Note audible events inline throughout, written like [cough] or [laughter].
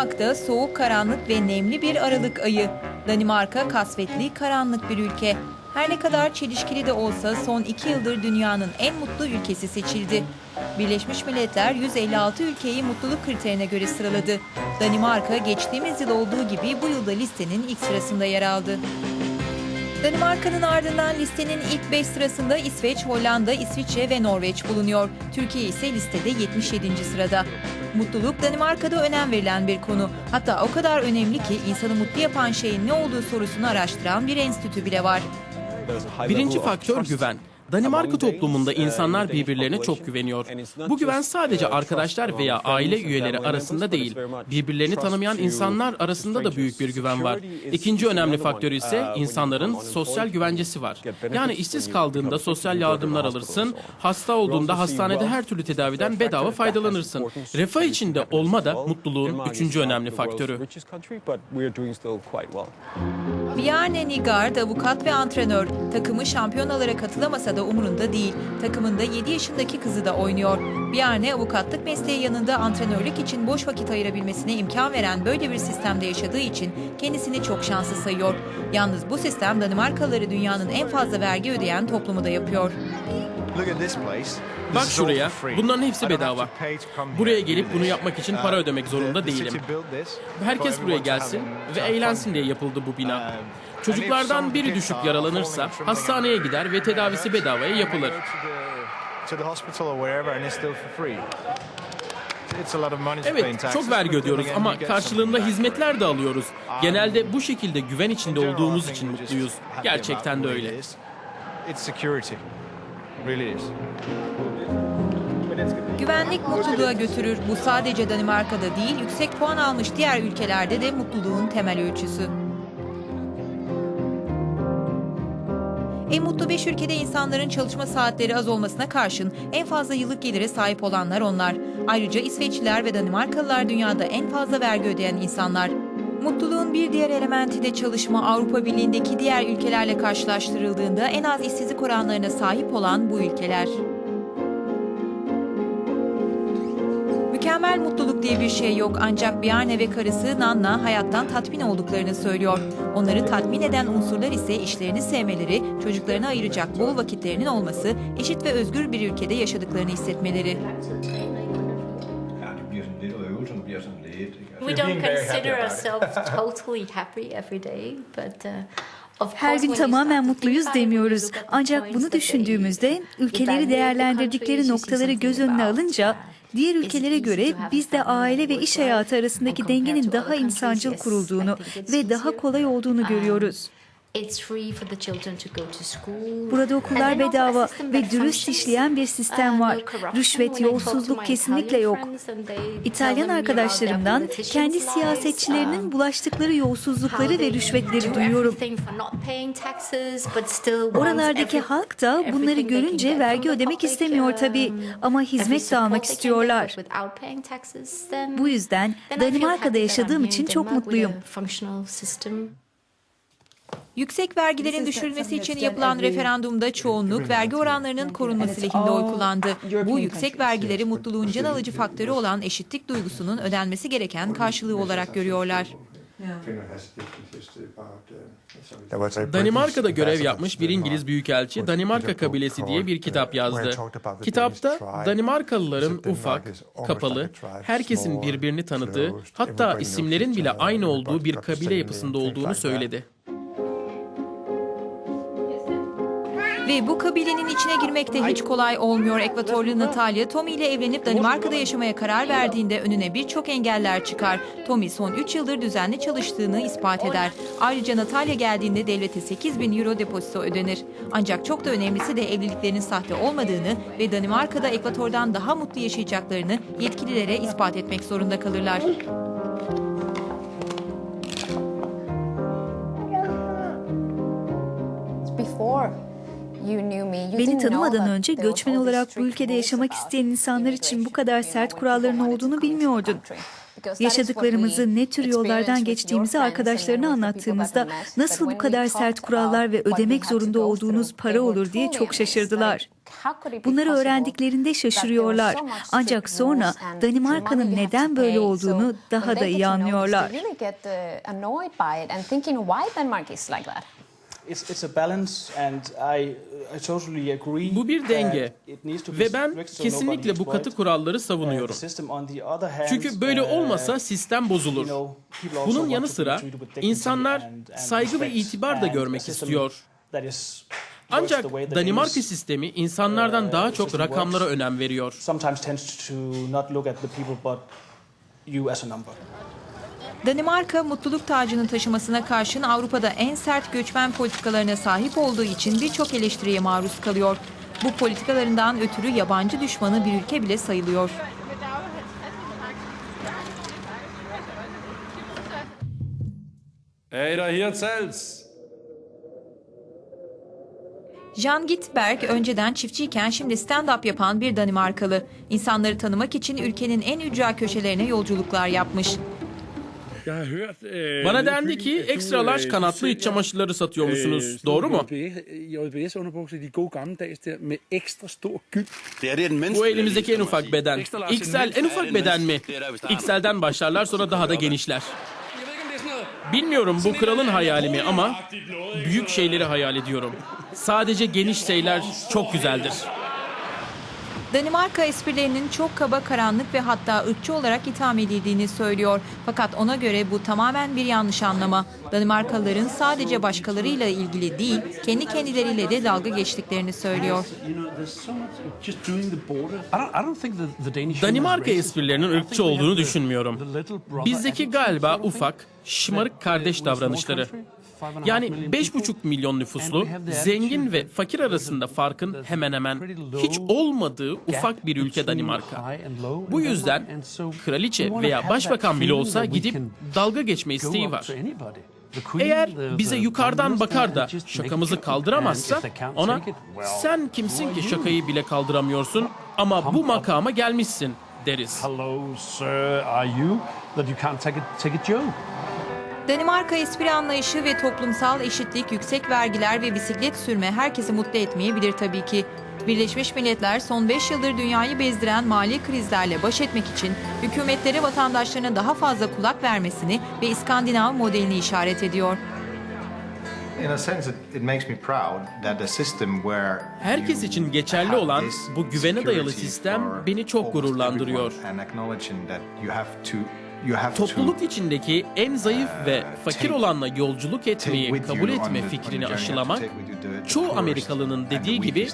Şubat'ta soğuk, karanlık ve nemli bir Aralık ayı. Danimarka kasvetli, karanlık bir ülke. Her ne kadar çelişkili de olsa son iki yıldır dünyanın en mutlu ülkesi seçildi. Birleşmiş Milletler 156 ülkeyi mutluluk kriterine göre sıraladı. Danimarka geçtiğimiz yıl olduğu gibi bu yılda listenin ilk sırasında yer aldı. Danimarka'nın ardından listenin ilk 5 sırasında İsveç, Hollanda, İsviçre ve Norveç bulunuyor. Türkiye ise listede 77. sırada. Mutluluk Danimarka'da önem verilen bir konu. Hatta o kadar önemli ki insanı mutlu yapan şeyin ne olduğu sorusunu araştıran bir enstitü bile var. Birinci faktör güven. Danimarka toplumunda insanlar birbirlerine çok güveniyor. Bu güven sadece arkadaşlar veya aile üyeleri arasında değil, birbirlerini tanımayan insanlar arasında da büyük bir güven var. İkinci önemli faktör ise insanların sosyal güvencesi var. Yani işsiz kaldığında sosyal yardımlar alırsın, hasta olduğunda hastanede her türlü tedaviden bedava faydalanırsın. Refah içinde olma da mutluluğun üçüncü önemli faktörü. Bjarne Nigard avukat ve antrenör. Takımı şampiyonalara katılamasa da umurunda değil. Takımında 7 yaşındaki kızı da oynuyor. Bjarne avukatlık mesleği yanında antrenörlük için boş vakit ayırabilmesine imkan veren böyle bir sistemde yaşadığı için kendisini çok şanslı sayıyor. Yalnız bu sistem Danimarkalıları dünyanın en fazla vergi ödeyen toplumu da yapıyor. Bak şuraya, bunların hepsi bedava. Buraya gelip bunu yapmak için para ödemek zorunda değilim. Herkes buraya gelsin ve eğlensin diye yapıldı bu bina. Çocuklardan biri düşüp yaralanırsa hastaneye gider ve tedavisi bedavaya yapılır. Evet, çok vergi ödüyoruz ama karşılığında hizmetler de alıyoruz. Genelde bu şekilde güven içinde olduğumuz için mutluyuz. Gerçekten de öyle. Güvenlik mutluluğa götürür. Bu sadece Danimarka'da değil, yüksek puan almış diğer ülkelerde de mutluluğun temel ölçüsü. En mutlu 5 ülkede insanların çalışma saatleri az olmasına karşın en fazla yıllık gelire sahip olanlar onlar. Ayrıca İsveçliler ve Danimarkalılar dünyada en fazla vergi ödeyen insanlar. Mutluluğun bir diğer elementi de çalışma Avrupa Birliği'ndeki diğer ülkelerle karşılaştırıldığında en az işsizlik oranlarına sahip olan bu ülkeler. Mükemmel mutluluk diye bir şey yok ancak Bjarne ve karısı Nanna hayattan tatmin olduklarını söylüyor. Onları tatmin eden unsurlar ise işlerini sevmeleri, çocuklarına ayıracak bol vakitlerinin olması, eşit ve özgür bir ülkede yaşadıklarını hissetmeleri. We don't consider ourselves [laughs] totally happy every day, but uh, of Her course gün tamamen mutluyuz demiyoruz. Ancak bunu düşündüğümüzde ülkeleri değerlendirdikleri noktaları göz önüne alınca diğer ülkelere göre bizde aile ve iş hayatı arasındaki dengenin daha insancıl kurulduğunu ve daha kolay olduğunu Um, görüyoruz. It's free for the children to go to school. Burada okullar bedava ve dürüst işleyen bir Uh, sistem no var. Rüşvet, yolsuzluk kesinlikle yok. İtalyan arkadaşlarımdan kendi siyasetçilerinin um, bulaştıkları yolsuzlukları ve rüşvetleri duyuyorum. Oralardaki halk da bunları görünce vergi ödemek istemiyor tabii um, ama every hizmet de almak istiyorlar. Bu yüzden Danimarka'da yaşadığım için çok mutluyum. Yüksek vergilerin düşürülmesi için yapılan referandumda çoğunluk vergi oranlarının korunması lehinde oy kullandı. Bu yüksek vergileri mutluluğun can alıcı faktörü olan eşitlik duygusunun ödenmesi gereken karşılığı olarak görüyorlar. Danimarka'da görev yapmış bir İngiliz büyükelçi Danimarka Kabilesi diye bir kitap yazdı. Kitapta Danimarkalıların ufak, kapalı, herkesin birbirini tanıdığı, hatta isimlerin bile aynı olduğu bir kabile yapısında olduğunu söyledi. Ve bu kabilenin içine girmek de hiç kolay olmuyor. Ekvatorlu Natalia, Tommy ile evlenip Danimarka'da yaşamaya karar verdiğinde önüne birçok engeller çıkar. Tommy son 3 yıldır düzenli çalıştığını ispat eder. Ayrıca Natalia geldiğinde devlete 8 bin euro depozito ödenir. Ancak çok da önemlisi de evliliklerinin sahte olmadığını ve Danimarka'da Ekvator'dan daha mutlu yaşayacaklarını yetkililere ispat etmek zorunda kalırlar. Beni tanımadan önce göçmen olarak bu ülkede yaşamak isteyen insanlar için bu kadar sert kuralların olduğunu bilmiyordun. Yaşadıklarımızı ne tür yollardan geçtiğimizi arkadaşlarına anlattığımızda nasıl bu kadar sert kurallar ve ödemek zorunda olduğunuz para olur diye çok şaşırdılar. Bunları öğrendiklerinde şaşırıyorlar. Ancak sonra Danimarka'nın neden böyle olduğunu daha da iyi anlıyorlar. It's, it's a balance and I, I totally agree Bu bir denge ve ben kesinlikle bu katı kuralları uh, savunuyorum. Çünkü böyle uh, olmasa sistem bozulur. Bunun yanı sıra insanlar saygı ve itibar da görmek istiyor. Ancak Danimarka is, sistemi insanlardan daha çok rakamlara önem veriyor. Danimarka mutluluk tacını taşımasına karşın Avrupa'da en sert göçmen politikalarına sahip olduğu için birçok eleştiriye maruz kalıyor. Bu politikalarından ötürü yabancı düşmanı bir ülke bile sayılıyor. Er hier? Jan Gitberg önceden çiftçiyken şimdi stand-up yapan bir Danimarkalı. İnsanları tanımak için ülkenin en ücra köşelerine yolculuklar yapmış. Bana dendi byen, ki du, ekstra large øh, du kanatlı iç çamaşırları satıyor øh, musunuz? Doğru mu? Er, er den Bu elimizdeki en ufak beden. XL en ufak beden mi? XL'den başlarlar sonra daha da genişler. Er. Bilmiyorum bu kralın hayali mi ama büyük şeyleri hayal ediyorum. Sadece geniş şeyler çok güzeldir. Danimarka esprilerinin çok kaba, karanlık ve hatta ırkçı olarak itham edildiğini söylüyor. Fakat ona göre bu tamamen bir yanlış anlama. Danimarkalıların sadece başkalarıyla ilgili değil, kendi kendileriyle de dalga geçtiklerini söylüyor. Danimarka esprilerinin ırkçı olduğunu düşünmüyorum. Bizdeki galiba ufak, şımarık kardeş davranışları. Yani 5,5 milyon nüfuslu, zengin ve fakir arasında farkın hemen hemen hiç olmadığı ufak bir ülke Danimarka. Bu yüzden kraliçe veya başbakan bile olsa gidip dalga geçme isteği var. Eğer bize yukarıdan bakar da şakamızı kaldıramazsa ona sen kimsin ki şakayı bile kaldıramıyorsun ama bu makama gelmişsin deriz. Hello, sir, are you? That you can't take a, take a joke. Danimarka espri anlayışı ve toplumsal eşitlik, yüksek vergiler ve bisiklet sürme herkesi mutlu etmeyebilir tabii ki. Birleşmiş Milletler son 5 yıldır dünyayı bezdiren mali krizlerle baş etmek için hükümetlere vatandaşlarına daha fazla kulak vermesini ve İskandinav modelini işaret ediyor. Herkes için geçerli olan bu güvene dayalı sistem beni çok gururlandırıyor. Topluluk to içindeki en zayıf ve fakir take- olanla yolculuk etmeyi kabul etme fikrini aşılamak çoğu Amerikalının dediği gibi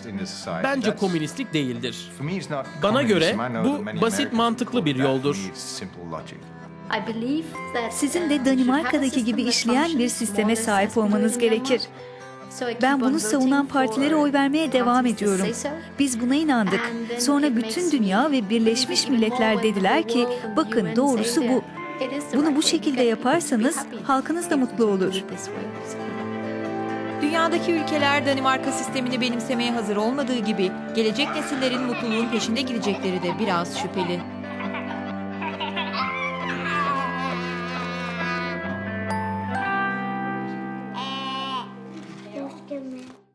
bence komünistlik değildir. Bana göre bu basit, mantıklı bir yoldur. Sizin uh, de Danimarka'daki gibi işleyen bir sisteme sahip olmanız gerekir. Ben bunu savunan partilere oy vermeye devam ediyorum. Biz buna inandık. Sonra bütün dünya ve Birleşmiş Milletler dediler ki bakın doğrusu bu. Bunu bu şekilde yaparsanız halkınız da mutlu olur. Dünyadaki ülkeler Danimarka sistemini benimsemeye hazır olmadığı gibi gelecek nesillerin mutluluğun peşinde gidecekleri de biraz şüpheli.